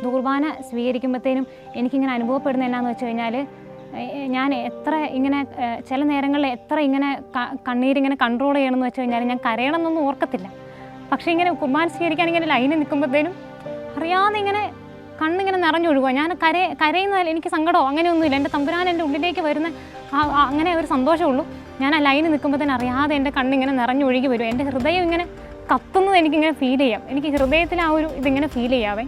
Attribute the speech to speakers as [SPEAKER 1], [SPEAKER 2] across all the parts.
[SPEAKER 1] വിശുദ്ധ കുർബാന സ്വീകരിക്കുമ്പോഴത്തേനും എനിക്കിങ്ങനെ അനുഭവപ്പെടുന്ന എന്നാന്ന് വെച്ച് കഴിഞ്ഞാൽ ഞാൻ എത്ര ഇങ്ങനെ ചില നേരങ്ങളിൽ എത്ര ഇങ്ങനെ കണ്ണീരിങ്ങനെ കൺട്രോൾ ചെയ്യണമെന്ന് വെച്ച് കഴിഞ്ഞാൽ ഞാൻ കരയണമെന്നൊന്നും ഓർക്കത്തില്ല. പക്ഷേ ഇങ്ങനെ കുർബാന സ്വീകരിക്കാൻ ഇങ്ങനെ ലൈനിൽ നിൽക്കുമ്പോഴത്തേനും അറിയാതെ ഇങ്ങനെ കണ്ണിങ്ങനെ നിറഞ്ഞൊഴുകുക ഞാൻ കര കരയുന്നതിൽ എനിക്ക് സങ്കടമോ? അങ്ങനെയൊന്നുമില്ല. എന്റെ തമ്പുരാൻ എന്റെ ഉള്ളിലേക്ക് വരുന്ന അങ്ങനെ ഒരു സന്തോഷമുള്ളൂ ഞാൻ ആ ലൈനിൽ നിൽക്കുമ്പോഴത്തേനും അറിയാതെ എന്റെ കണ്ണിങ്ങനെ നിറഞ്ഞൊഴുകി വരും. എന്റെ ഹൃദയം ഇങ്ങനെ കത്തുന്നത് എനിക്കിങ്ങനെ ഫീൽ ചെയ്യാം. എനിക്ക് ഹൃദയത്തിൽ ആ ഒരു ഇതിങ്ങനെ ഫീൽ ചെയ്യാവേ.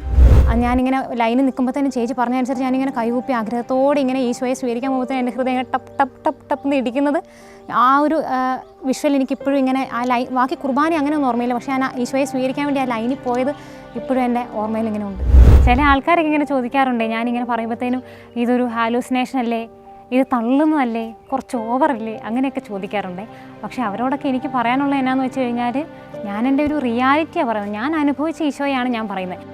[SPEAKER 1] ഞാനിങ്ങനെ ലൈനിൽ നിൽക്കുമ്പോൾ തന്നെ ചേച്ചി പറഞ്ഞതനുസരിച്ച് ഞാനിങ്ങനെ കൈകൂപ്പി ആഗ്രഹത്തോടെ ഇങ്ങനെ ഈശോയെ സ്വീകരിക്കാൻ പോകുമ്പോൾ തന്നെ എന്റെ ഹൃദയം ടപ് ടപ്പ് ടപ്പ് ടപ്പ് ടപ്പ് എന്ന് ഇടിക്കുന്നത് ആ ഒരു വിഷ്വൽ എനിക്കിപ്പോഴും ഇങ്ങനെ ആ ലൈ ബാക്കി കുർബാന അങ്ങനെ ഒന്നും ഓർമ്മയില്ല. പക്ഷേ ഞാൻ ഈശോയെ സ്വീകരിക്കാൻ വേണ്ടി ആ ലൈനിൽ പോയത് ഇപ്പോഴും എന്റെ ഓർമ്മയിൽ ഇങ്ങനെ ഉണ്ട്. ചില ആൾക്കാരൊക്കെ ഇങ്ങനെ ചോദിക്കാറുണ്ട് ഞാനിങ്ങനെ പറയുമ്പോഴത്തേനും ഇതൊരു ഹാലൂസിനേഷൻ അല്ലേ? ഇത് തള്ളുന്നതല്ലേ? കുറച്ച് ഓവറല്ലേ അങ്ങനെയൊക്കെ ചോദിക്കാറുണ്ട്. പക്ഷേ അവരോടൊക്കെ എനിക്ക് പറയാനുള്ളത് എന്നാന്ന് വെച്ച് കഴിഞ്ഞാൽ ഞാൻ എന്റെ ഒരു റിയാലിറ്റിയാണ് പറയുന്നത്. ഞാൻ അനുഭവിച്ച ഈശോയാണ് ഞാൻ പറയുന്നത്.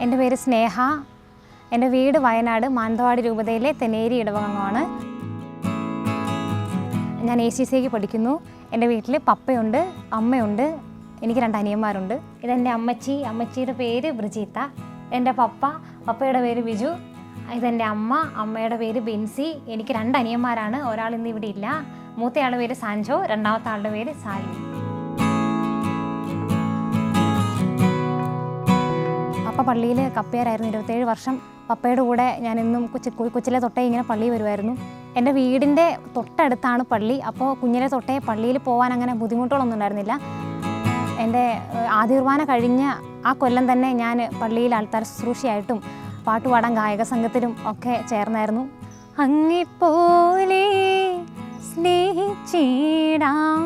[SPEAKER 1] എന്റെ പേര് സ്നേഹ. എന്റെ വീട് വയനാട് മാനന്തവാടി രൂപതയിലെ തെനേരി ഇടവകമാണ്. ഞാൻ എ സി സിക്ക് പഠിക്കുന്നു. എന്റെ വീട്ടിൽ പപ്പയുണ്ട് അമ്മയുണ്ട് എനിക്ക് രണ്ട് അനിയന്മാരുണ്ട്. ഇതെന്റെ അമ്മച്ചി. അമ്മച്ചിയുടെ പേര് ബ്രിജീത്ത. എന്റെ പപ്പ പപ്പയുടെ പേര് ബിജു. ഇതെന്റെ അമ്മ അമ്മയുടെ പേര് ബിൻസി. എനിക്ക് രണ്ട് അനിയന്മാരാണ്. ഒരാൾ ഇന്ന് ഇവിടെ ഇല്ല. മൂത്തയാളുടെ പേര് സാൻജോ രണ്ടാമത്തെ ആളുടെ പേര് സാലി. പള്ളിയിൽ കപ്പയാരായിരുന്നു. ഇരുപത്തേഴ് വർഷം പപ്പയുടെ കൂടെ ഞാൻ എന്നും കൊച്ചി കൊച്ചിലെ തൊട്ടേ ഇങ്ങനെ പള്ളി വരുമായിരുന്നു എന്റെ വീടിന്റെ തൊട്ടടുത്താണ് പള്ളി. അപ്പോൾ കുഞ്ഞിലെ തൊട്ടേ പള്ളിയിൽ പോകാൻ അങ്ങനെ ബുദ്ധിമുട്ടുകളൊന്നും ഉണ്ടായിരുന്നില്ല. എന്റെ ആദ്യ കുർബാന കഴിഞ്ഞ ആ കൊല്ലം തന്നെ ഞാൻ പള്ളിയിൽ ആൾത്താർ ശുശ്രൂഷയായിട്ടും പാട്ടുപാടാൻ ഗായക സംഘത്തിലും ഒക്കെ ചേർന്നായിരുന്നു. അങ്ങിപ്പോലെ സ്നേഹിച്ചിടാം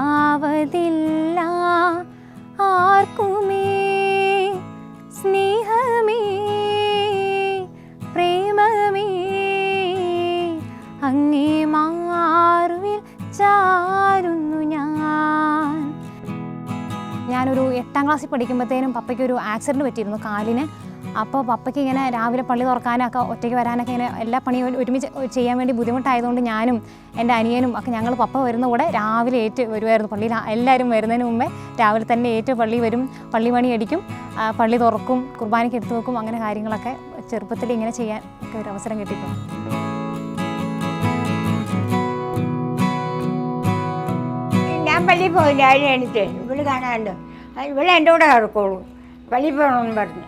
[SPEAKER 1] ആവതില്ല ആർക്കുമേ സ്നേഹമേ പ്രേമമേ അങ്ങേ മാറുവിൽ ചാരുന്നു ഞാൻ. ഞാനൊരു എട്ടാം ക്ലാസ്സിൽ പഠിക്കുമ്പോഴത്തേനും പപ്പയ്ക്ക് ഒരു ആക്സിഡന്റ് പറ്റിയിരുന്നു കാലിന്. അപ്പോൾ പപ്പയ്ക്ക് ഇങ്ങനെ രാവിലെ പള്ളി തുറക്കാനൊക്കെ ഒറ്റയ്ക്ക് വരാനൊക്കെ ഇങ്ങനെ എല്ലാ പണിയും ഒരുമിച്ച് ചെയ്യാൻ വേണ്ടി ബുദ്ധിമുട്ടായതുകൊണ്ട് ഞാനും എന്റെ അനിയനും ഒക്കെ ഞങ്ങൾ പപ്പ വരുന്ന കൂടെ രാവിലെ ഏറ്റ് വരുമായിരുന്നു പള്ളിയിൽ. എല്ലാവരും വരുന്നതിന് മുമ്പേ രാവിലെ തന്നെ ഏറ്റ് പള്ളി വരും പള്ളി പണി അടിക്കും പള്ളി തുറക്കും കുർബാനയ്ക്ക് എടുത്തു വെക്കും അങ്ങനെ കാര്യങ്ങളൊക്കെ ചെറുപ്പത്തിൽ ഇങ്ങനെ ചെയ്യാൻ ഒക്കെ ഒരു അവസരം കിട്ടിയിട്ടുണ്ട്.
[SPEAKER 2] ഞാൻ പള്ളിയിൽ പോയില്ല രാവിലെ എണീറ്റ് ഇവിടെ കാണാണ്ട് ഇവിടെ എന്റെ കൂടെ കിടക്കുള്ളൂ പള്ളിയിൽ പോകണമെന്ന് പറഞ്ഞു.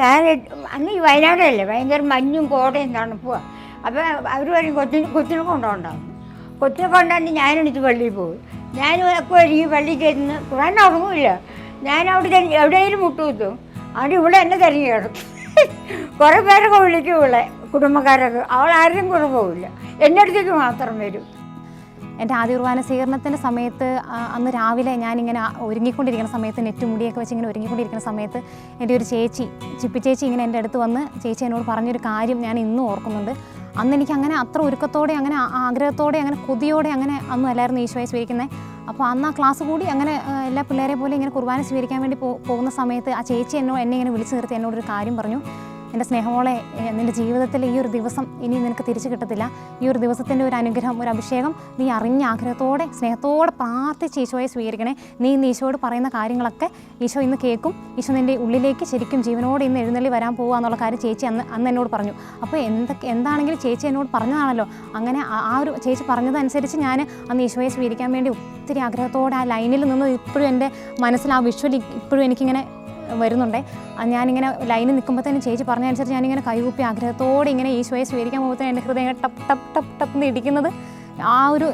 [SPEAKER 2] ഞാൻ അന്ന് ഈ വയനാടല്ലേ ഭയങ്കര മഞ്ഞും കോടയും തണുപ്പുക അപ്പോൾ അവർ പറയും കൊച്ചിന് കൊച്ചിനെ കൊണ്ടുണ്ടാവും കൊച്ചിനെ കൊണ്ടാണ്ട് ഞാനെടുത്ത് പള്ളിയിൽ പോകും. ഞാനും ഒക്കെ ഒരുങ്ങി പള്ളിയിൽ ചെന്ന് കുറാൻ ഉറങ്ങില്ല. ഞാൻ അവിടെ എവിടെയെങ്കിലും മുട്ടുകുത്തും അവിടെ ഇവിടെ എന്നെ തിരഞ്ഞു കിടക്കും കുറേ പേരൊക്കെ വിളിക്കും ഇവിടെ കുടുംബക്കാരൊക്കെ. അവൾ ആരും കൂടെ പോവില്ല. എന്റെ അടുത്തേക്ക് മാത്രം വരും.
[SPEAKER 1] എന്റെ ആദ്യ കുർബാന സ്വീകരണത്തിന്റെ സമയത്ത് അന്ന് രാവിലെ ഞാനിങ്ങനെ ഒരുങ്ങിക്കൊണ്ടിരിക്കുന്ന സമയത്ത് നെറ്റ് മുടിയൊക്കെ വെച്ച് ഇങ്ങനെ ഒരുങ്ങിക്കൊണ്ടിരിക്കുന്ന സമയത്ത് എന്റെ ഒരു ചേച്ചി ചിപ്പി ചേച്ചി ഇങ്ങനെ എന്റെ അടുത്ത് വന്ന് ചേച്ചി എന്നോട് പറഞ്ഞൊരു കാര്യം ഞാൻ ഇന്നും ഓർക്കുന്നുണ്ട്. അന്ന് എനിക്ക് അങ്ങനെ അത്ര ഒരുക്കത്തോടെ അങ്ങനെ ആഗ്രഹത്തോടെ അങ്ങനെ കൊതിയോടെ അങ്ങനെ അന്നും അല്ലായിരുന്നു ഈശോയെ സ്വീകരിക്കുന്നത് അപ്പോൾ അന്ന് ആ ക്ലാസ് കൂടി അങ്ങനെ എല്ലാ പിള്ളേരെ പോലെ ഇങ്ങനെ കുർബാന സ്വീകരിക്കാൻ വേണ്ടി പോകുന്ന സമയത്ത് ആ ചേച്ചി എന്നോ എന്നെ ഇങ്ങനെ വിളിച്ചു നിർത്തി എന്നോടൊരു കാര്യം പറഞ്ഞു. എന്റെ സ്നേഹമോളെ നിന്റെ ജീവിതത്തിൽ ഈ ഒരു ദിവസം ഇനി നിനക്ക് തിരിച്ചു കിട്ടത്തില്ല. ഈ ഒരു ദിവസത്തിന്റെ ഒരു അനുഗ്രഹം ഒരു അഭിഷേകം നീ അറിഞ്ഞ ആഗ്രഹത്തോടെ സ്നേഹത്തോടെ പ്രാർത്ഥിച്ച് ഈശോയെ സ്വീകരിക്കണേ. നീ ഇന്ന് ഈശോയോട് പറയുന്ന കാര്യങ്ങളൊക്കെ ഈശോ ഇന്ന് കേൾക്കും. ഈശോ നിന്റെ ഉള്ളിലേക്ക് ശരിക്കും ജീവനോട് ഇന്ന് എഴുന്നള്ളി വരാൻ പോകുക എന്നുള്ള കാര്യം ചേച്ചി അന്ന് അന്ന് എന്നോട് പറഞ്ഞു. അപ്പോൾ എന്തൊക്കെ എന്താണെങ്കിലും ചേച്ചി എന്നോട് പറഞ്ഞതാണല്ലോ. അങ്ങനെ ആ ഒരു ചേച്ചി പറഞ്ഞതനുസരിച്ച് ഞാൻ അന്ന് ഈശോയെ സ്വീകരിക്കാൻ വേണ്ടി ഒത്തിരി ആഗ്രഹത്തോടെ ആ ലൈനിൽ നിന്ന് ഇപ്പോഴും എന്റെ മനസ്സിൽ ആ വിഷ്വൽ ഇപ്പോഴും എനിക്കിങ്ങനെ വരുന്നുണ്ട്. ഞാനിങ്ങനെ ലൈനിൽ നിൽക്കുമ്പോൾ തന്നെ ചേച്ചി പറഞ്ഞ പറഞ്ഞതനുസരിച്ച് ഞാനിങ്ങനെ കൈകൂപ്പി ആഗ്രഹത്തോടെ ഇങ്ങനെ ഈശോയെ സ്വീകരിക്കാൻ തന്നെ എന്റെ ഹൃദയം ടപ് ടപ്പ് ടപ്പ് ടപ്പ് ടപ്പ് എന്ന് ഇടിക്കുന്നത്. ആ ഒരു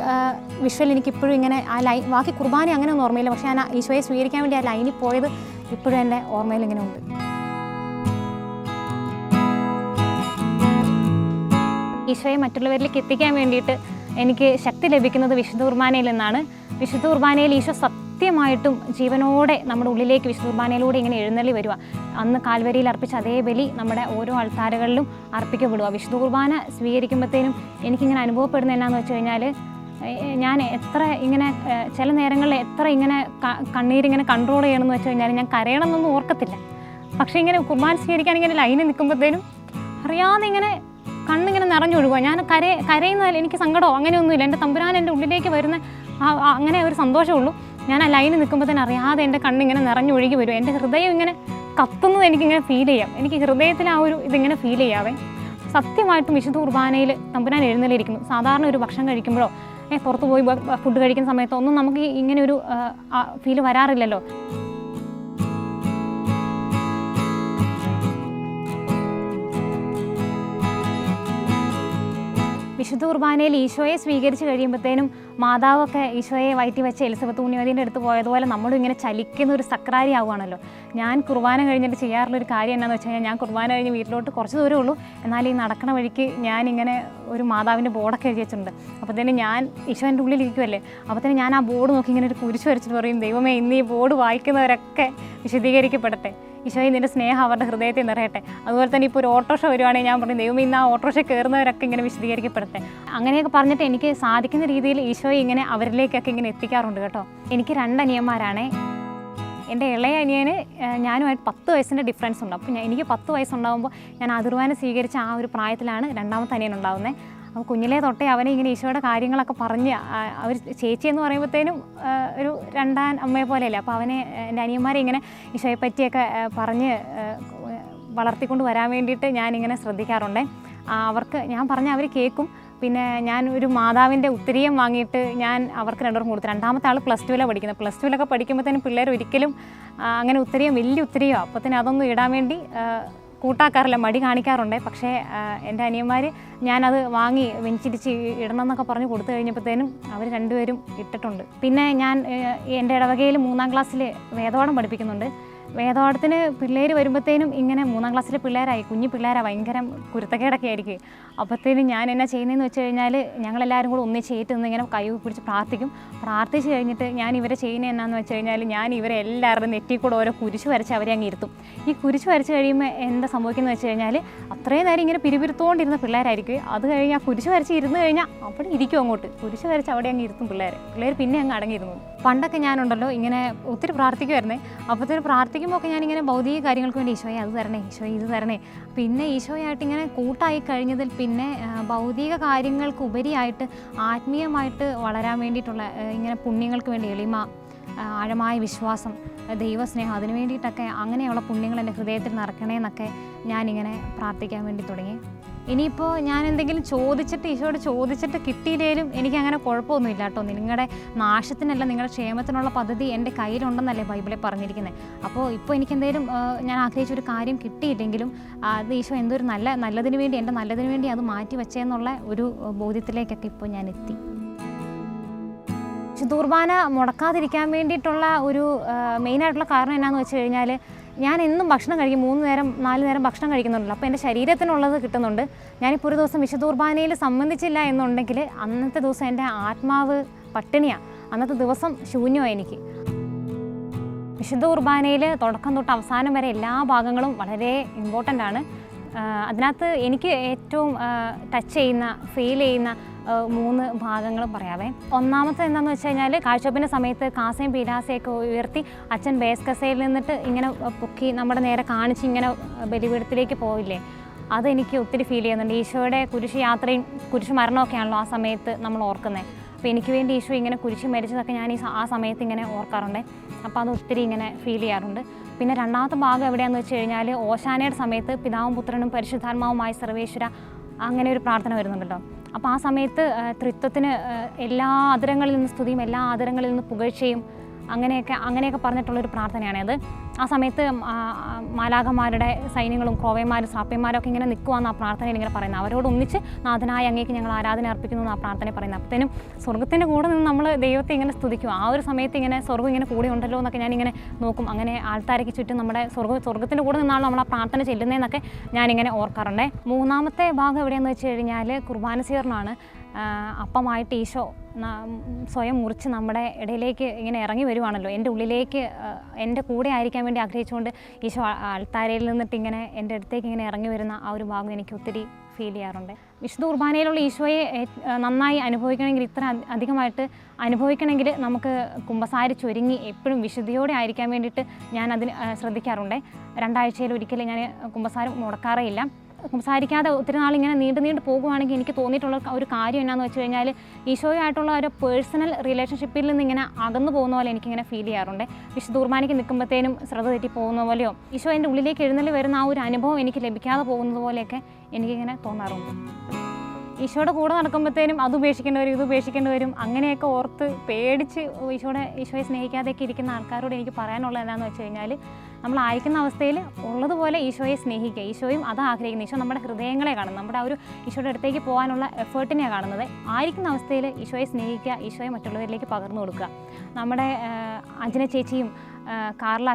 [SPEAKER 1] വിഷ്വൽ എനിക്കിപ്പോഴും ഇങ്ങനെ ആ ലൈൻ ബാക്കി കുർബാന അങ്ങനെ ഒന്നും ഓർമ്മയില്ല. പക്ഷേ ഞാൻ ഈശോയെ സ്വീകരിക്കാൻ വേണ്ടി ആ ലൈനിൽ പോയത് ഇപ്പോഴും എന്റെ ഓർമ്മയിൽ ഇങ്ങനെ ഉണ്ട്. ഈശോയെ മറ്റുള്ളവരിലേക്ക് എത്തിക്കാൻ വേണ്ടിയിട്ട് എനിക്ക് ശക്തി ലഭിക്കുന്നത് വിശുദ്ധ കുർബാനയിൽ നിന്നാണ്. വിശുദ്ധ കുർബാനയിൽ ഈശോ സത്യമായിട്ടും ജീവനോടെ നമ്മുടെ ഉള്ളിലേക്ക് വിശുദ്ധ കുർബാനയിലൂടെ ഇങ്ങനെ എഴുന്നള്ളി വരിക. അന്ന് കാൽവരിയിൽ അർപ്പിച്ച അതേ ബലി നമ്മുടെ ഓരോ ആൾത്താരകളിലും അർപ്പിക്കപ്പെടുക. വിശുദ്ധ കുർബാന സ്വീകരിക്കുമ്പോഴത്തേനും എനിക്കിങ്ങനെ അനുഭവപ്പെടുന്ന എന്നാന്ന് വെച്ച് കഴിഞ്ഞാൽ ഞാൻ എത്ര ഇങ്ങനെ ചില നേരങ്ങളിൽ എത്ര ഇങ്ങനെ കണ്ണീരിങ്ങനെ കൺട്രോൾ ചെയ്യണമെന്ന് വെച്ച് കഴിഞ്ഞാൽ ഞാൻ കരയണമെന്നൊന്നും ഓർക്കത്തില്ല. പക്ഷേ ഇങ്ങനെ കുർബാന സ്വീകരിക്കാൻ ഇങ്ങനെ ലൈനിൽ നിൽക്കുമ്പോഴത്തേനും അറിയാതെ ഇങ്ങനെ കണ്ണിങ്ങനെ നിറഞ്ഞൊഴുകുക. ഞാൻ കരയ കരയുന്നതിൽ എനിക്ക് സങ്കടമോ അങ്ങനെയൊന്നുമില്ല. എന്റെ തമ്പുരാൻ എന്റെ ഉള്ളിലേക്ക് വരുന്ന അങ്ങനെ ഒരു സന്തോഷമുള്ളൂ. ഞാൻ ആ ലൈനിൽ നിൽക്കുമ്പോൾ തന്നെ അറിയാതെ എന്റെ കണ്ണിങ്ങനെ നിറഞ്ഞൊഴുകി വരും. എന്റെ ഹൃദയം ഇങ്ങനെ കത്തുന്നത് എനിക്കിങ്ങനെ ഫീൽ ചെയ്യാം. എനിക്ക് ഹൃദയത്തിൽ ആ ഒരു ഇതിങ്ങനെ ഫീൽ ചെയ്യാവേ. സത്യമായിട്ടും വിശുദ്ധ കുർബാനയിൽ തമ്പുരാൻ എഴുന്നള്ളിയിരിക്കുന്നു. സാധാരണ ഒരു ഭക്ഷണം കഴിക്കുമ്പോഴോ പുറത്ത് പോയി ഫുഡ് കഴിക്കുന്ന സമയത്തോ ഒന്നും നമുക്ക് ഇങ്ങനെ ഒരു ഫീൽ വരാറില്ലല്ലോ. വിശുദ്ധ കുർബാനയിൽ ഈശോയെ സ്വീകരിച്ച് കഴിയുമ്പോഴത്തേനും മാതാവൊക്കെ ഈശോയെ വയറ്റി വെച്ച് എലിസബത്ത് ഉണ്ണിമതിന്റെ അടുത്ത് പോയതുപോലെ നമ്മളും ഇങ്ങനെ ചലിക്കുന്ന ഒരു സക്രാരി ആവുകയാണല്ലോ ഞാൻ കുർബാന കഴിഞ്ഞിട്ട് ചെയ്യാറുള്ള ഒരു കാര്യം എന്താണെന്ന് വെച്ച് കഴിഞ്ഞാൽ ഞാൻ കുർബാന കഴിഞ്ഞ് വീട്ടിലോട്ട് കുറച്ച് ദൂരമേ ഉള്ളൂ. എന്നാൽ ഈ നടക്കണ വഴിക്ക് ഞാനിങ്ങനെ ഒരു മാതാവിന്റെ ബോർഡൊക്കെ എഴുതി വെച്ചിട്ടുണ്ട്. അപ്പോൾ തന്നെ ഞാൻ ഈശോന്റെ അപ്പോൾ തന്നെ ഞാൻ ആ ബോർഡ് നോക്കി ഇങ്ങനെ ഒരു കുരിശ് വരച്ചിട്ട് പറയും ദൈവമേ ഇന്ന് ഈ ബോർഡ് വായിക്കുന്നവരൊക്കെ വിശദീകരിക്കപ്പെടട്ടെ ഈശോയെ നിന്റെ സ്നേഹം അവരുടെ ഹൃദയത്തിൽ നിറയട്ടെ. അതുപോലെ തന്നെ ഇപ്പോൾ ഒരു ഓട്ടോറിക്ഷ വരുവാണെങ്കിൽ ഞാൻ പറഞ്ഞു ദൈവം ഇന്ന് ആ ഓട്ടോറിക്ഷ കയറുന്നവരൊക്കെ ഇങ്ങനെ വിശദീകരിക്കപ്പെടട്ടെ. അങ്ങനെയൊക്കെ പറഞ്ഞിട്ട് എനിക്ക് സാധിക്കുന്ന രീതിയിൽ ഈശോയെ ഇങ്ങനെ അവരിലേക്കൊക്കെ ഇങ്ങനെ എത്തിക്കാറുണ്ട് കേട്ടോ. എനിക്ക് രണ്ട് അനിയന്മാരാണ് എന്റെ ഇളയ അനിയന് ഞാനുമായിട്ട് പത്ത് വയസ്സിന്റെ ഡിഫറൻസ് ഉണ്ട്. അപ്പോൾ എനിക്ക് പത്ത് വയസ്സുണ്ടാകുമ്പോൾ ഞാൻ അതിർവാനെ സ്വീകരിച്ച ആ ഒരു പ്രായത്തിലാണ് രണ്ടാമത്തെ അനിയൻ ഉണ്ടാകുന്നത് അപ്പോൾ കുഞ്ഞിലേ തൊട്ടേ അവനെ ഇങ്ങനെ ഈശോയുടെ കാര്യങ്ങളൊക്കെ പറഞ്ഞ് അവർ ചേച്ചി എന്ന് പറയുമ്പോഴത്തേനും ഒരു രണ്ടാൻ അമ്മയെ പോലെയല്ലേ? അപ്പോൾ അവനെ എന്റെ അനിയന്മാരെ ഇങ്ങനെ ഈശോയെ പറ്റിയൊക്കെ പറഞ്ഞ് വളർത്തിക്കൊണ്ട് വരാൻ വേണ്ടിയിട്ട് ഞാനിങ്ങനെ ശ്രദ്ധിക്കാറുണ്ട്. അവർക്ക് ഞാൻ പറഞ്ഞ അവർ കേൾക്കും പിന്നെ ഞാൻ ഒരു മാതാവിന്റെ ഉത്തരീയം വാങ്ങിയിട്ട് ഞാൻ അവർക്ക് രണ്ടുപേർക്കും കൊടുത്തു. രണ്ടാമത്തെ ആൾ പ്ലസ് ടുവിലാണ് പഠിക്കുന്നത്. പ്ലസ് ടുവിലൊക്കെ പഠിക്കുമ്പോഴത്തേനും പിള്ളേർ ഒരിക്കലും അങ്ങനെ ഉത്തരീയം വലിയ ഉത്തരീയോ അപ്പത്തിന് അതൊന്നും ഇടാൻ വേണ്ടി കൂട്ടാക്കാറില്ല മടി കാണിക്കാറുണ്ട്. പക്ഷേ എന്റെ അനിയന്മാർ ഞാനത് വാങ്ങി വെഞ്ചിരിച്ച് ഇടണം എന്നൊക്കെ പറഞ്ഞ് കൊടുത്തു കഴിഞ്ഞപ്പോഴത്തേനും അവർ രണ്ടുപേരും ഇട്ടിട്ടുണ്ട്. പിന്നെ ഞാൻ എന്റെ ഇടവകയിൽ മൂന്നാം ക്ലാസ്സിൽ വേദപാഠം പഠിപ്പിക്കുന്നുണ്ട്. വേദപാഠത്തിന് പിള്ളേർ വരുമ്പോഴത്തേനും ഇങ്ങനെ മൂന്നാം ക്ലാസ്സിലെ പിള്ളേരായി കുഞ്ഞു പിള്ളേരാണ് ഭയങ്കര കുരുത്തക്കേടൊക്കെ ആയിരിക്കും. അപ്പോഴത്തേനും ഞാൻ എന്നാ ചെയ്യുന്നതെന്ന് വെച്ച് കഴിഞ്ഞാൽ ഞങ്ങളെല്ലാവരും കൂടെ ഒന്നിച്ച് നിന്ന് ഇങ്ങനെ കൈ പിടിച്ച് പ്രാർത്ഥിക്കും. പ്രാർത്ഥിച്ച് കഴിഞ്ഞിട്ട് ഞാൻ ഇവരെ ചെയ്യുന്നത് എന്നാന്ന് വെച്ച് കഴിഞ്ഞാൽ ഞാൻ ഇവരെ എല്ലാവരുടെയും നെറ്റിൽ കൂടെ ഓരോ കുരിശ് വരച്ച് അവരെ അങ്ങ് ഇരുത്തും. ഈ കുരിശ് വരച്ച് കഴിയുമ്പോൾ എന്താ സംഭവിക്കുന്നത് വെച്ച് കഴിഞ്ഞാൽ അത്രയും നേരം ഇങ്ങനെ പിരിപിരുത്തോണ്ടിരുന്ന പിള്ളേരായിരിക്കും. അത് കഴിഞ്ഞ് ആ കുരിശ് വരച്ച് ഇരുന്ന് കഴിഞ്ഞാൽ അവിടെ ഇരിക്കും അങ്ങോട്ട്. കുരിശ് വരച്ച് അവിടെ അങ്ങ് ഇരുത്തും പിള്ളേർ പിള്ളേർ പിന്നെ അങ്ങ് അടങ്ങിയിരുന്നു. പണ്ടൊക്കെ ഞാനുണ്ടല്ലോ ഇങ്ങനെ ഒത്തിരി പ്രാർത്ഥിക്കുമായിരുന്നേ അപ്പോഴത്തേന് പ്രാർത്ഥിക്കുമ്പോൾ ഒക്കെ ഞാനിങ്ങനെ ഭൗതിക കാര്യങ്ങൾക്ക് വേണ്ടി ഈശോയെ അത് തരണേ ഈശോയെ ഇത് തരണേ. പിന്നെ ഈശോയായിട്ട് ഇങ്ങനെ കൂട്ടായി കഴിഞ്ഞതിൽ പിന്നെ ഭൗതിക കാര്യങ്ങൾക്ക് ഉപരിയായിട്ട് ആത്മീയമായിട്ട് വളരാൻ വേണ്ടിയിട്ടുള്ള ഇങ്ങനെ പുണ്യങ്ങൾക്ക് വേണ്ടി എളിമ ആഴമായ വിശ്വാസം ദൈവസ്നേഹം അതിനു വേണ്ടിയിട്ടൊക്കെ അങ്ങനെയുള്ള പുണ്യങ്ങൾ എന്റെ ഹൃദയത്തിൽ നിറക്കണേ എന്നൊക്കെ ഞാനിങ്ങനെ പ്രാർത്ഥിക്കാൻ വേണ്ടി തുടങ്ങി. ഇനിയിപ്പോൾ ഞാൻ എന്തെങ്കിലും ചോദിച്ചിട്ട് ഈശോയോട് ചോദിച്ചിട്ട് കിട്ടിയില്ലേലും എനിക്ക് അങ്ങനെ കുഴപ്പമൊന്നുമില്ല കേട്ടോ. നിങ്ങളുടെ നാശത്തിനല്ല നിങ്ങളുടെ ക്ഷേമത്തിനുള്ള പദ്ധതി എന്റെ കയ്യിലുണ്ടെന്നല്ലേ ബൈബിളിൽ പറഞ്ഞിരിക്കുന്നത് അപ്പോൾ ഇപ്പോൾ എനിക്ക് എന്തെങ്കിലും ഞാൻ ആഗ്രഹിച്ച ഒരു കാര്യം കിട്ടിയില്ലെങ്കിലും അത് ഈശോ എന്തൊരു നല്ല നല്ലതിന് വേണ്ടി എന്റെ നല്ലതിന് വേണ്ടി അത് മാറ്റി വെച്ചേന്നുള്ള ഒരു ബോധ്യത്തിലേക്കൊക്കെ ഇപ്പോൾ ഞാൻ എത്തി ദുർബാന മുടക്കാതിരിക്കാൻ വേണ്ടിയിട്ടുള്ള ഒരു മെയിനായിട്ടുള്ള കാരണം എന്നാന്ന് വെച്ച് കഴിഞ്ഞാൽ ഞാൻ എന്നും ഭക്ഷണം കഴിക്കും. മൂന്ന് നേരം നാല് നേരം ഭക്ഷണം കഴിക്കുന്നുണ്ടല്ലോ. അപ്പോൾ എന്റെ ശരീരത്തിനുള്ളത് കിട്ടുന്നുണ്ട്. ഞാനിപ്പോൾ ഒരു ദിവസം വിശുദ്ധൂർബാനയിൽ സംബന്ധിച്ചില്ല എന്നുണ്ടെങ്കിൽ അന്നത്തെ ദിവസം എന്റെ ആത്മാവ് പട്ടിണിയാണ് അന്നത്തെ ദിവസം ശൂന്യമാണ് എനിക്ക്. വിശുദ്ധ കുർബാനയിൽ തുടക്കം തൊട്ട് അവസാനം വരെ എല്ലാ ഭാഗങ്ങളും വളരെ ഇമ്പോർട്ടന്റ് ആണ്. അതിനകത്ത് എനിക്ക് ഏറ്റവും ടച്ച് ചെയ്യുന്ന ഫീൽ ചെയ്യുന്ന മൂന്ന് ഭാഗങ്ങൾ പറയാവേ. ഒന്നാമത്തെ എന്താണെന്ന് വെച്ച് കഴിഞ്ഞാൽ കാഴ്ചപ്പിന്റെ സമയത്ത് കാസയും പീലാസയൊക്കെ ഉയർത്തി അച്ഛൻ ബേസ് കസയിൽ നിന്നിട്ട് ഇങ്ങനെ പൊക്കി നമ്മുടെ നേരെ കാണിച്ച് ഇങ്ങനെ ബലിപീഠത്തിലേക്ക് പോയില്ലേ? അതെനിക്ക് ഒത്തിരി ഫീൽ ചെയ്യുന്നുണ്ട്. ഈശോയുടെ കുരിശ് യാത്രയും കുരിശ് മരണമൊക്കെയാണല്ലോ ആ സമയത്ത് നമ്മൾ ഓർക്കുന്നത് അപ്പോൾ എനിക്ക് വേണ്ടി ഈശോ ഇങ്ങനെ കുരിശ് മരിച്ചതൊക്കെ ഞാൻ ഈ ആ സമയത്ത് ഇങ്ങനെ ഓർക്കാറുണ്ട്. അപ്പോൾ അത് ഒത്തിരി ഇങ്ങനെ ഫീൽ ചെയ്യാറുണ്ട്. പിന്നെ രണ്ടാമത്തെ ഭാഗം എവിടെയാണെന്ന് വെച്ച് കഴിഞ്ഞാൽ ഓശാനയുടെ സമയത്ത് പിതാവും പുത്രനും പരിശുദ്ധാത്മാവുമായി സർവേശ്വര അങ്ങനെ ഒരു പ്രാർത്ഥന വരുന്നുണ്ടല്ലോ. അപ്പോൾ ആ സമയത്ത് തൃത്വത്തിന് എല്ലാ ആദരങ്ങളിൽ നിന്ന് സ്തുതിയും എല്ലാ ആദരങ്ങളിൽ നിന്ന് പുകഴ്ചയും അങ്ങനെയൊക്കെ അങ്ങനെയൊക്കെ പറഞ്ഞിട്ടുള്ളൊരു അത് ആ സമയത്ത് മാലാഖമാരുടെ സൈന്യങ്ങളും ക്രോവന്മാരും സാപ്യന്മാരും ഒക്കെ ഇങ്ങനെ നിൽക്കുവാന്ന് ആ പ്രാർത്ഥനയിൽ ഇങ്ങനെ പറയുന്നത്. അവരോട് ഒന്നിച്ച് നാഥനായ അങ്ങേക്ക് ഞങ്ങൾ ആരാധന അർപ്പിക്കുന്നു എന്ന് ആ പ്രാർത്ഥന പറയുന്നത്. അപ്പോഴത്തേനും സ്വർഗത്തിന്റെ കൂടെ നിന്ന് നമ്മൾ ദൈവത്തെ ഇങ്ങനെ സ്തുതിക്കും. ആ ഒരു സമയത്ത് ഇങ്ങനെ സ്വർഗം ഇങ്ങനെ കൂടി ഉണ്ടല്ലോ എന്നൊക്കെ ഞാനിങ്ങനെ നോക്കും. അങ്ങനെ ആൾത്താരയ്ക്ക് ചുറ്റും നമ്മുടെ സ്വർഗ സ്വർഗത്തിന്റെ കൂടെ നിന്നാണല്ലോ നമ്മൾ ആ പ്രാർത്ഥന ചെല്ലുന്നതെന്നൊക്കെ ഞാനിങ്ങനെ ഓർക്കാറുണ്ട്. മൂന്നാമത്തെ ഭാഗം എവിടെയെന്ന് വെച്ച് കഴിഞ്ഞാൽ കുർബാന ആ, അപ്പമായിട്ട് ഈശോ സ്വയം മുറിച്ച് നമ്മുടെ ഇടയിലേക്ക് ഇങ്ങനെ ഇറങ്ങി വരുവാണല്ലോ. എന്റെ ഉള്ളിലേക്ക് എന്റെ കൂടെ ആയിരിക്കാൻ വേണ്ടി ആഗ്രഹിച്ചുകൊണ്ട് ഈശോ ആൾത്താരയിൽ നിന്നിട്ട് ഇങ്ങനെ എന്റെ അടുത്തേക്ക് ഇങ്ങനെ ഇറങ്ങി വരുന്ന ആ ഒരു ഭാഗം എനിക്ക് ഒത്തിരി ഫീൽ ചെയ്യാറുണ്ട്. വിശുദ്ധ കുർബാനയിലുള്ള ഈശോയെ നന്നായി അനുഭവിക്കണമെങ്കിൽ ഇത്ര അധികമായിട്ട് അനുഭവിക്കണമെങ്കിൽ നമുക്ക് കുമ്പസാരി ചൊരുങ്ങി എപ്പോഴും വിശുദ്ധിയോടെ ആയിരിക്കാൻ വേണ്ടിയിട്ട് ഞാൻ അതിന് ശ്രദ്ധിക്കാറുണ്ട്. രണ്ടാഴ്ചയിൽ ഒരിക്കലും ഞാൻ കുമ്പസാരം മുടക്കാറേ ഇല്ല. സംസാരിക്കാതെ ഒത്തിരി നാൾ ഇങ്ങനെ നീണ്ടു നീണ്ടു പോകുവാണെങ്കിൽ എനിക്ക് തോന്നിയിട്ടുള്ള ഒരു കാര്യം എന്നാന്ന് വെച്ച് കഴിഞ്ഞാൽ ഈശോയായിട്ടുള്ള ഒരു പേഴ്സണൽ റിലേഷൻഷിപ്പിൽ നിന്ന് ഇങ്ങനെ അകന്നു പോകുന്ന പോലെ എനിക്കിങ്ങനെ ഫീൽ ചെയ്യാറുണ്ട്. വിശു ദൂർമാനിക്ക് നിൽക്കുമ്പോഴത്തേനും ശ്രദ്ധ തെറ്റി പോകുന്ന പോലെയോ ഈശോ എന്റെ ഉള്ളിലേക്ക് എഴുന്നള്ളി വരുന്ന ആ ഒരു അനുഭവം എനിക്ക് ലഭിക്കാതെ പോകുന്നത് പോലെയൊക്കെ എനിക്കിങ്ങനെ തോന്നാറുണ്ട്. ഈശോയുടെ കൂടെ നടക്കുമ്പോഴത്തേനും അത് ഉപേക്ഷിക്കേണ്ടി വരും ഇത് ഉപേക്ഷിക്കേണ്ടി വരും അങ്ങനെയൊക്കെ ഓർത്ത് പേടിച്ച് ഈശോയുടെ ഈശോയെ സ്നേഹിക്കാതെയൊക്കെ ഇരിക്കുന്ന ആൾക്കാരോട് എനിക്ക് പറയാനുള്ളത് എന്താണെന്ന് വെച്ച് കഴിഞ്ഞാൽ നമ്മൾ അയക്കുന്ന അവസ്ഥയിൽ ഉള്ളതുപോലെ ഈശോയെ സ്നേഹിക്കുക. ഈശോയും അത് ആഗ്രഹിക്കുന്നു. ഈശോ നമ്മുടെ ഹൃദയങ്ങളെ കാണുന്നത് നമ്മുടെ ആ ഒരു ഈശോയുടെ അടുത്തേക്ക് പോകാനുള്ള എഫേർട്ടിനെയാണ് കാണുന്നത്. ആയിരിക്കുന്ന അവസ്ഥയിൽ ഈശോയെ സ്നേഹിക്കുക ഈശോയെ മറ്റുള്ളവരിലേക്ക് പകർന്നു കൊടുക്കുക. നമ്മുടെ അഞ്ജന ചേച്ചിയും കാർല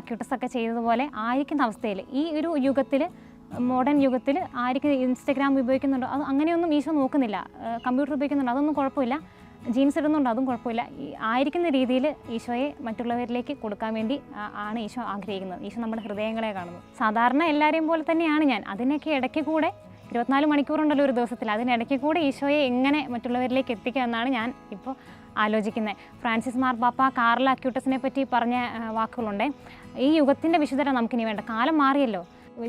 [SPEAKER 1] ചെയ്തതുപോലെ ആയിരിക്കുന്ന അവസ്ഥയിൽ ഈ ഒരു യുഗത്തിൽ മോഡേൺ യുഗത്തിൽ ആയിരിക്കും ഇൻസ്റ്റഗ്രാം ഉപയോഗിക്കുന്നുണ്ടോ? അത് അങ്ങനെയൊന്നും ഈശോ നോക്കുന്നില്ല. കമ്പ്യൂട്ടർ ഉപയോഗിക്കുന്നുണ്ടോ? അതൊന്നും കുഴപ്പമില്ല. ജീൻസ് ഇടുന്നുണ്ട് അതും കുഴപ്പമില്ല. ആയിരിക്കുന്ന രീതിയിൽ ഈശോയെ മറ്റുള്ളവരിലേക്ക് കൊടുക്കാൻ വേണ്ടി ആണ് ഈശോ ആഗ്രഹിക്കുന്നത്. ഈശോ നമ്മുടെ ഹൃദയങ്ങളെ കാണുന്നത് സാധാരണ എല്ലാവരെയും പോലെ തന്നെയാണ് ഞാൻ. അതിനൊക്കെ ഇടയ്ക്ക് കൂടെ ഇരുപത്തിനാല് മണിക്കൂറുണ്ടല്ലോ ഒരു ദിവസത്തിൽ. അതിനിടയ്ക്ക് കൂടെ ഈശോയെ എങ്ങനെ മറ്റുള്ളവരിലേക്ക് എത്തിക്കുക എന്നാണ് ഞാൻ ഇപ്പോൾ ആലോചിക്കുന്നത്. ഫ്രാൻസിസ് മാർപ്പാപ്പ കാർല അക്യൂട്ടസിനെ പറ്റി പറഞ്ഞ വാക്കുകളുണ്ട്. ഈ യുഗത്തിന്റെ വിശുദ്ധര നമുക്കിനി വേണ്ട. കാലം മാറിയല്ലോ.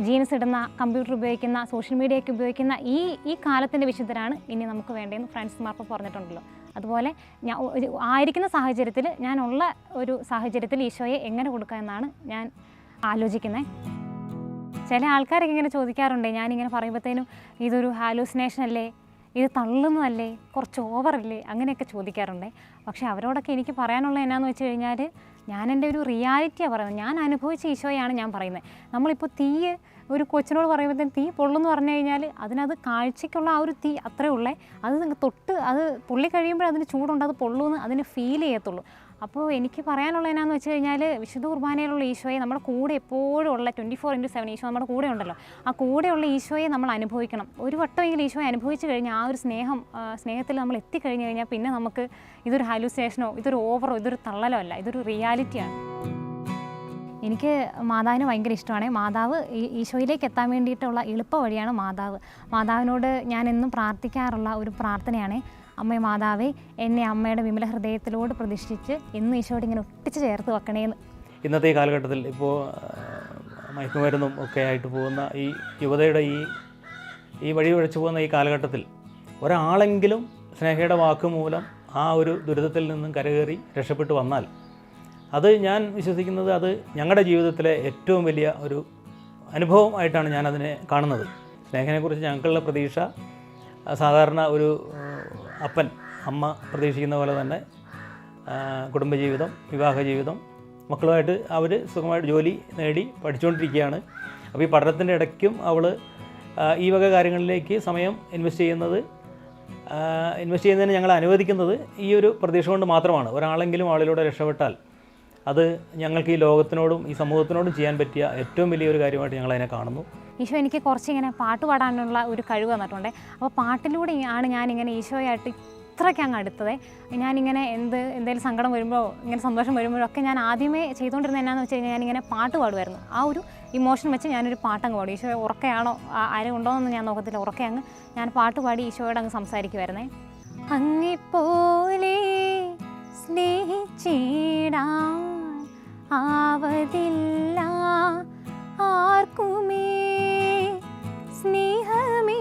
[SPEAKER 1] ജീൻസ് ഇടുന്ന കമ്പ്യൂട്ടർ ഉപയോഗിക്കുന്ന സോഷ്യൽ മീഡിയയൊക്കെ ഉപയോഗിക്കുന്ന ഈ ഈ കാലത്തിന്റെ വിശുദ്ധരാണ് ഇനി നമുക്ക് വേണ്ടതെന്ന് ഫ്രാൻസിസ് മാർപ്പ പറഞ്ഞിട്ടുണ്ടല്ലോ. അതുപോലെ ഞാൻ ആയിരിക്കുന്ന സാഹചര്യത്തിൽ ഞാനുള്ള ഒരു സാഹചര്യത്തിൽ ഈശോയെ എങ്ങനെ കൊടുക്കുക എന്നാണ് ഞാൻ ആലോചിക്കുന്നത് ചില ആൾക്കാരൊക്കെ ഇങ്ങനെ ചോദിക്കാറുണ്ട് ഞാനിങ്ങനെ പറയുമ്പോഴത്തേനും ഇതൊരു ഹാലൂസിനേഷൻ അല്ലേ? ഇത് തള്ളുന്നതല്ലേ? കുറച്ച് ഓവറല്ലേ അങ്ങനെയൊക്കെ ചോദിക്കാറുണ്ട്. പക്ഷേ അവരോടൊക്കെ എനിക്ക് പറയാനുള്ള എന്നാന്ന് വെച്ച് കഴിഞ്ഞാൽ ഞാൻ എന്റെ ഒരു റിയാലിറ്റിയാണ് പറയുന്നത്. ഞാൻ അനുഭവിച്ച ഈശോയാണ് ഞാൻ പറയുന്നത്. നമ്മളിപ്പോൾ തീ ഒരു കൊച്ചിനോട് പറയുമ്പോഴത്തേനും തീ പൊള്ളുന്നു പറഞ്ഞു കഴിഞ്ഞാൽ അതിനത് കാഴ്ചയ്ക്കുള്ള ആ ഒരു തീ അത്രേ ഉള്ളേ. അത് തൊട്ട് അത് പൊള്ളി കഴിയുമ്പോൾ അതിന് ചൂടുണ്ട് അത് പൊള്ളുമെന്ന് അതിന് ഫീൽ ചെയ്യത്തുള്ളൂ. അപ്പോൾ എനിക്ക് പറയാനുള്ള എന്നാന്ന് വെച്ച് കഴിഞ്ഞാൽ വിശുദ്ധ കുർബാനയിലുള്ള ഈശോയെ നമ്മുടെ കൂടെ എപ്പോഴും ഉള്ള twenty four into seven Isho നമ്മുടെ കൂടെ ഉണ്ടല്ലോ. ആ കൂടെയുള്ള ഈശോയെ നമ്മൾ അനുഭവിക്കണം. ഒരു വട്ടമെങ്കിലും ഈശോയെ അനുഭവിച്ച് കഴിഞ്ഞാൽ ആ ഒരു സ്നേഹം സ്നേഹത്തിൽ നമ്മൾ എത്തിക്കഴിഞ്ഞ് കഴിഞ്ഞാൽ പിന്നെ നമുക്ക് ഇതൊരു ഹാലൂസിനേഷനോ ഇതൊരു ഓവറോ ഇതൊരു തള്ളലോ അല്ല ഇതൊരു റിയാലിറ്റിയാണ് എനിക്ക് മാതാവിനെ ഭയങ്കര ഇഷ്ടമാണ്. മാതാവ് ഈശോയിലേക്ക് എത്താൻ വേണ്ടിയിട്ടുള്ള എളുപ്പ വഴിയാണ് മാതാവ്. മാതാവിനോട് ഞാൻ എന്നും പ്രാർത്ഥിക്കാറുള്ള ഒരു പ്രാർത്ഥനയാണ്. അമ്മേ മാതാവേ എന്നെ അമ്മയുടെ വിമല ഹൃദയത്തിലോട് പ്രതിഷ്ഠിച്ച് എന്നും ഈശോയോട് ഇങ്ങനെ ഒട്ടിച്ച് ചേർത്ത് വെക്കണേന്ന്
[SPEAKER 3] ഇന്നത്തെ ഈ കാലഘട്ടത്തിൽ ഇപ്പോൾ മയക്കുമരുന്നും ഒക്കെ ആയിട്ട് പോകുന്ന ഈ യുവതയുടെ ഈ ഈ വഴി വഴിച്ചു പോകുന്ന ഈ കാലഘട്ടത്തിൽ ഒരാളെങ്കിലും സ്നേഹയുടെ വാക്ക് മൂലം ആ ഒരു ദുരിതത്തിൽ നിന്നും കരകയറി രക്ഷപ്പെട്ടു വന്നാൽ അത് ഞാൻ വിശ്വസിക്കുന്നത് അത് ഞങ്ങളുടെ ജീവിതത്തിലെ ഏറ്റവും വലിയ ഒരു അനുഭവമായിട്ടാണ് ഞാനതിനെ കാണുന്നത്. സ്നേഹനെക്കുറിച്ച് ഞങ്ങൾക്കുള്ള പ്രതീക്ഷ സാധാരണ ഒരു അപ്പൻ അമ്മ പ്രതീക്ഷിക്കുന്ന പോലെ തന്നെ കുടുംബജീവിതം വിവാഹ ജീവിതം മക്കളുമായിട്ട് അവർ സുഖമായിട്ട് ജോലി നേടി പഠിച്ചുകൊണ്ടിരിക്കുകയാണ്. അപ്പോൾ ഈ പഠനത്തിന്റെ ഇടയ്ക്കും അവൾ ഈ വക കാര്യങ്ങളിലേക്ക് സമയം ഇൻവെസ്റ്റ് ചെയ്യുന്നത് ഇൻവെസ്റ്റ് ചെയ്യുന്നതിന് ഞങ്ങൾ അനുവദിക്കുന്നത് ഈ ഒരു പ്രതീക്ഷ കൊണ്ട് മാത്രമാണ്. ഒരാളെങ്കിലും ആളിലൂടെ രക്ഷപ്പെട്ടാൽ അത് ഞങ്ങൾക്ക് ഈ ലോകത്തിനോടും ഈ സമൂഹത്തിനോടും ചെയ്യാൻ പറ്റിയ ഏറ്റവും വലിയൊരു കാര്യമായിട്ട് ഞങ്ങൾ അതിനെ കാണുന്നു.
[SPEAKER 1] ഈശോ എനിക്ക് കുറച്ച് ഇങ്ങനെ പാട്ട് പാടാനുള്ള ഒരു കഴിവ് തന്നിട്ടുണ്ട് അപ്പോൾ പാട്ടിലൂടെ ആണ് ഞാനിങ്ങനെ ഈശോയായിട്ട് ഇത്രയ്ക്ക് അങ്ങ് അടുത്തത്. ഞാനിങ്ങനെ എന്ത് എന്തെങ്കിലും സങ്കടം വരുമ്പോൾ ഇങ്ങനെ സന്തോഷം വരുമ്പോഴൊക്കെ ഞാൻ ആദ്യമേ ചെയ്തുകൊണ്ടിരുന്നത് എന്നാന്ന് വെച്ച് കഴിഞ്ഞാൽ ഞാനിങ്ങനെ പാട്ട് പാടുമായിരുന്നു ആ ഒരു ഇമോഷൻ വെച്ച് ഞാനൊരു പാട്ടങ്ങ് പാടും. ഈശോ ഉറക്കെയാണോ? ആരെ ഉണ്ടോ എന്ന് ഞാൻ നോക്കത്തില്ല. ഉറക്കെ അങ്ങ് ഞാൻ പാട്ട് പാടി ഈശോയോട് അങ്ങ് സംസാരിക്കുമായിരുന്നേ അങ്ങിപ്പോലെ സ്നേഹിച്ചിടാൻ ആവതില്ല. ആർക്കുമേ സ്നേഹമേ